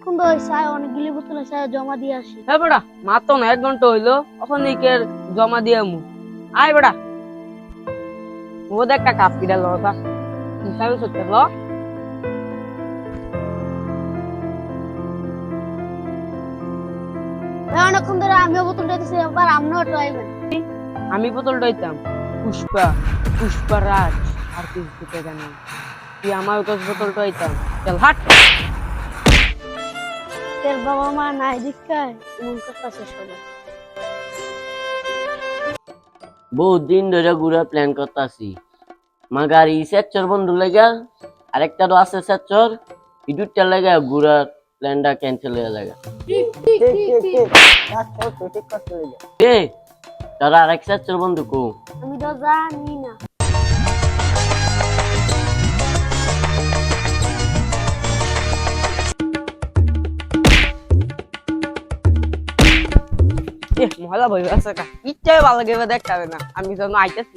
অনেকক্ষণ ধরে চায় অনেক গিলি বোতলে জমা দিয়ে আসি। হ্যাঁ বেড়া মাত্র না এক ঘণ্টা হইল জমা দিয়ে মু আয় বেড়া। ও একটা কাপ কিনা লতা হিসাবে সত্যি ল। অনেকক্ষণ ধরে আমিও বোতল দিতেছি এবার ট্রাইবেন আমি বোতলটা হইতাম পুষ্পা পুষ্পা রাজ আর কিছু জানি তুই আমার কাছে বোতলটা হইতাম চল হাট। তোর বাবা মা নাই দীক্ষায় এমন করতেছে সবাই বহুত দিন ধরে ঘুরার প্ল্যান করতেছি মাগার ই সেচ্চর বন্ধু লেগা আরেকটা তো আছে সেচ্চর ইডুটটা লেগা ঘুরার প্ল্যানটা ক্যান্সেল হয়ে লাগা এ তারা আরেক সেচ্চর বন্ধু কো আমি তো জানি না মহলা বই আছে কা ইচ্ছা ভালো লাগে দেখতে হবে না। আমি যেন আইতেছি।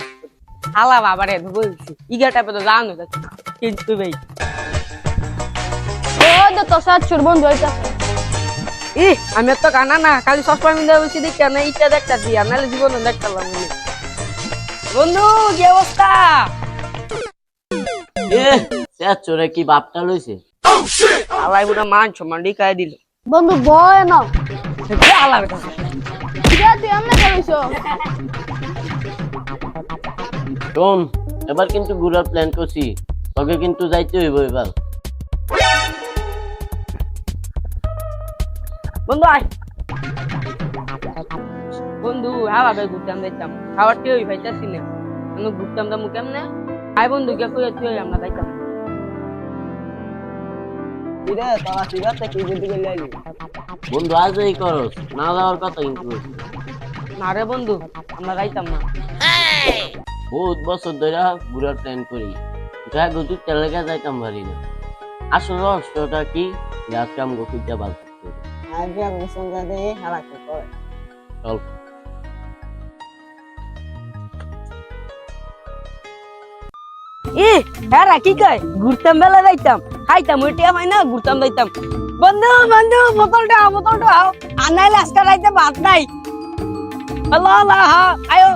হালা বাবা রে বলছি। ইগাটা জানো কিন্তু ভাই। ও তো তো ই আমি তো কানা না। খালি মিলে বসে দেখি না ইচ্ছা দেখতে দিয়া নাহলে জীবনে দেখতে পারলাম বন্ধু কি অবস্থা? এ সেচ্চরে কি বাপটা লইছে? আলাই বুড়া মান সম্মান ডিকায় দিল। বন্ধু বয় না। আলার শোন এবার কিন্তু ঘুরার প্ল্যান করছি। তোকে কিন্তু যাইতে হইব এবার। বন্ধু আয়। বন্ধু ভাবে ঘুরতাম দেখতাম খাবার কে ওই ভাইতাছি না। আমি ঘুরতাম দাম কেমনে? আয় বন্ধু কে কই তুই আমরা যাইতাম। বন্ধু আজই করস না যাওয়ার কথা কিন্তু। না রে বন্ধু আমরা যাইতাম না। বহুত বছর ধরে ঘুরার প্ল্যান করি। যা গতি তেলেগা যাইতাম পারি না। আসল রহস্যটা কি? আমি চল। হ্যাঁ কি কয়? ঘুরতাম বেলা যাইতাম। খাইতাম ওই টিয়া পাই না ঘুরতাম যাইতাম বন্ধু বন্ধু বোতলটা আও, বোতলটা আও আর নাইলে আজকে রাইতে ভাত নাই। হ্যালো হ্যাঁ আয়ো।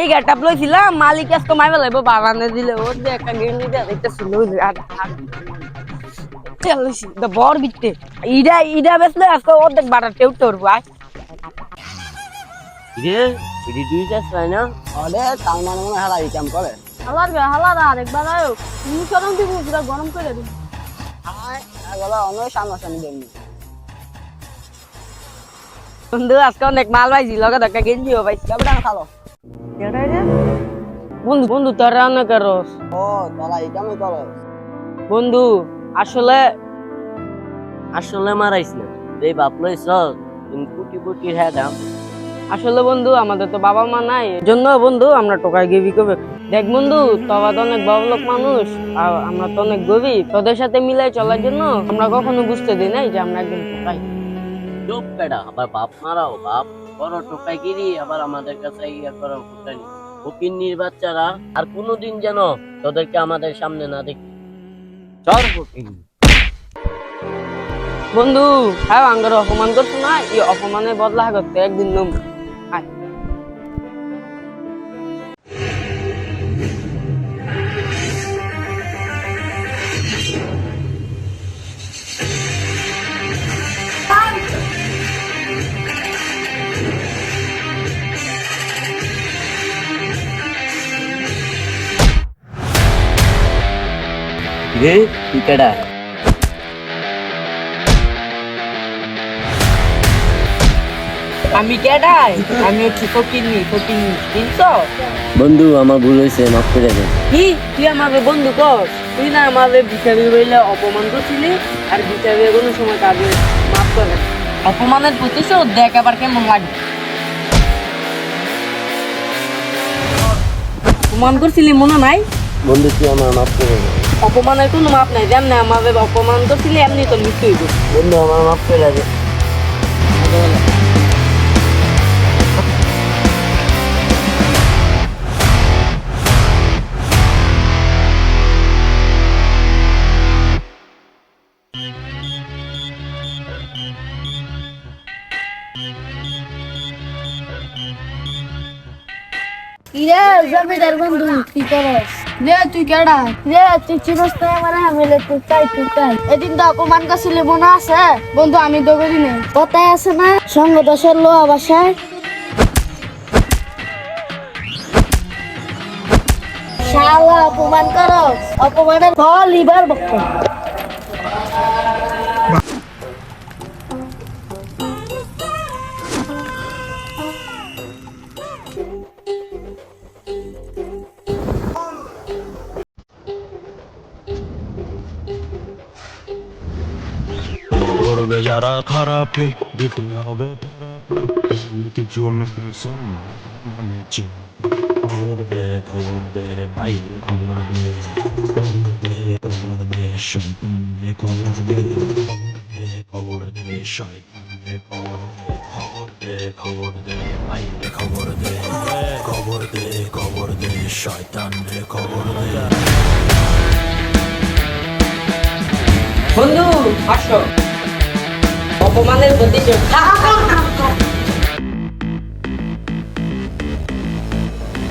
এই গেটআপ লইছিলাম মালিক আজকে মাইবা লাগবো বাগানে দিলে। ওর যে একটা গেম নিতে দেখতে ছিল আর চলছি তো বর বিতে ইডা ইডা বেসলে আজকে অর্ধেক বাটা টেউটে উঠবো আয় রে এটি দুই চাষ পাই না? হালার গে হালার আর একবার আয়ো। তুমি চরম দিব গরম করে বন্ধু আজকে অনেক মাল পাইছি লগে দেখা গেঞ্জিও পাইছি। কেমন খালো। বন্ধু বন্ধু তোর রান্না করস বন্ধু আসলে আসলে মারাইস না। এই বাপ লইছ তুমি কুটি কুটি হ্যাঁ দাম। আসলে বন্ধু আমাদের তো বাবা মা নাই জন্য বন্ধু আমরা টোকাই গেবি কবে? দেখ বন্ধু তোরা তো অনেক বড় লোক মানুষ আর আমরা তো অনেক গরিব। তোদের সাথে মিলাই চলার জন্য আমরা কখনো বুঝতে দিই নাই যে আমরা একদম টোকাই। চুপ বেটা আবার বাপ মারাও বাপ বড় টোকাই গিরি আবার আমাদের কাছে ইয়া করো ফুটানি ফকিন্নির বাচ্চারা আর কোনোদিন যেন তোদেরকে আমাদের সামনে না দেখি। চল ফকিন্নি বন্ধু হ্যাঁ আঙ্গার অপমান করছ না? এই অপমানের বদলা করতে একদিন নম। টিকাডা আমি কেডাই? আমি হচ্ছি ফকিন্নি ফকিন্নি। চিনছো? বন্ধু আমার ভুল হয়েছে মাফ করে দে কি? তুই আমাকে বন্ধু কর তুই না আমাকে বিচারি বইলে অপমান করছিলি আর বিচারি কোনো সময় কাজে মাফ করে অপমানের প্রতিশোধ দেখ আবার কেমন লাগে। অপমান করছিলি মনে নাই? বন্ধু তুই আমার মাফ করে দে। অপমানের কোনো মাপ নাই দেন না আমার অপমান করছিলে এমনি তো মৃত্যু হইব। বন্ধু আমার মাপ করে যায় ইরা জমিদার বন্ধু কি করস? রে তুই কেডা? রে তুই চিনস তো আমার মিলে তুই চাই তুই চাই। এদিন তো অপমান করছিলি মনে আছে? বন্ধু আমি তো করি না কথায় আছে না সঙ্গ দশের লোয়া বাসায়। শালা অপমান করস অপমানের ফল লিবার বক্ত করবে যারা খারাপে দিতে হবে কিছু মানে করবে করবে ভাই করবে করবে করবে শুনবে করবে খবর দে শয়তানে খবর দে খবর দে খবর দে ভাই খবর দে খবর দে খবর দে শয়তান রে